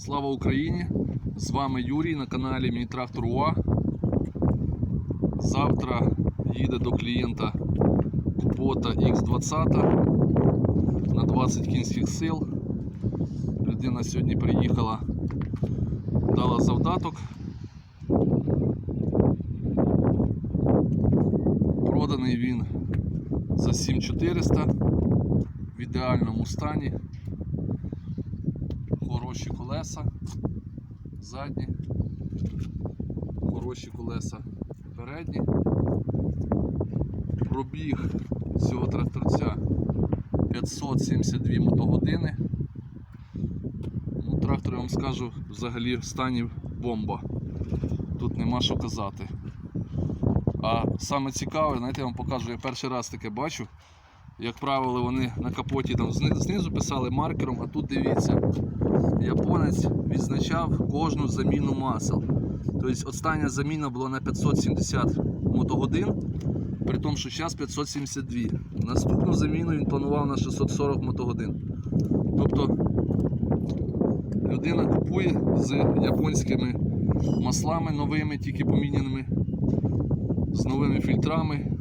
Слава Україні! З вами Юрій на каналі Мій Трактор. Завтра їде до клієнта Кубота X20 на 20 кінських сил. Людина сьогодні приїхала, дала завдаток. Проданий він за 7400 в ідеальному стані хороші колеса, задні, хороші колеса передні. Пробіг цього тракторця 572 мотогодини. Ну, трактор, я вам скажу, взагалі в стані бомба. Тут нема що казати. А саме цікаве, знаєте, я вам покажу, я перший раз таке бачу. Як правило, вони на капоті там знизу писали маркером, а тут дивіться, японець відзначав кожну заміну масел. Тобто остання заміна була на 570 мотогодин, при тому, що зараз 572. Наступну заміну він планував на 640 мотогодин. Тобто людина купує з японськими маслами новими, тільки поміняними, з новими фільтрами.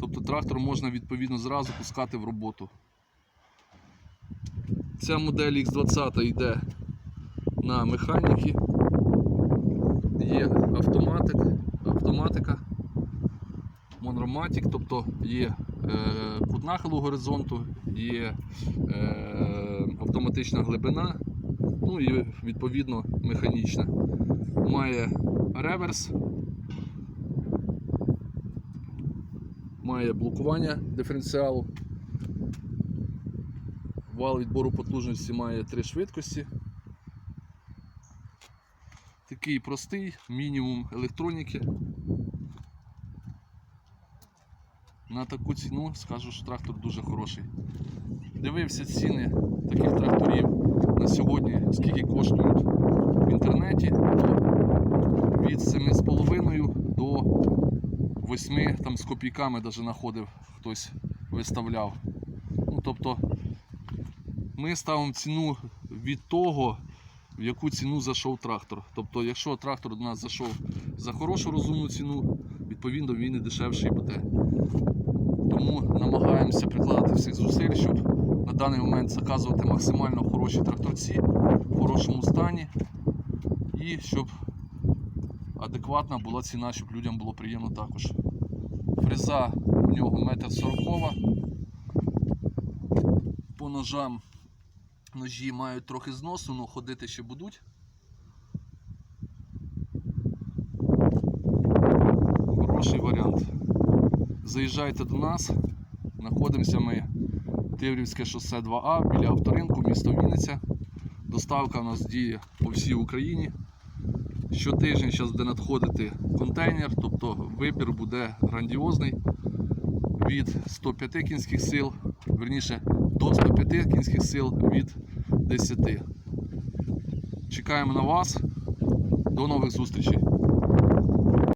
Тобто трактор можна відповідно зразу пускати в роботу. Ця модель X20 йде на механіки. Є автоматик, автоматика, Монроматик, тобто є е, кут нахилу горизонту, є е, автоматична глибина, ну і відповідно механічна. Має реверс, має блокування диференціалу. Вал відбору потужності має три швидкості. Такий простий, мінімум електроніки. На таку ціну скажу, що трактор дуже хороший. Дивився ціни таких тракторів на сьогодні, скільки коштують в інтернеті, від 7,5 до 8 там, з копійками навіть знаходив, хтось виставляв. Ну, тобто ми ставимо ціну від того, в яку ціну зайшов трактор. Тобто, якщо трактор до нас зайшов за хорошу розумну ціну, відповідно він і дешевший буде. Тому намагаємося прикладати всіх зусиль, щоб на даний момент заказувати максимально хороші тракторці в хорошому стані і щоб адекватна була ціна, щоб людям було приємно також. Фреза в нього 1,40 м. По ножам ножі мають трохи зносу, але ходити ще будуть. Хороший варіант. Заїжджайте до нас. Знаходимося ми Тиврівське шосе 2А біля авторинку, місто Вінниця. Доставка у нас діє по всій Україні. Щотижня зараз буде надходити контейнер, тобто вибір буде грандіозний від 105 кінських сил, верніше до 105 кінських сил від 10. Чекаємо на вас. До нових зустрічей.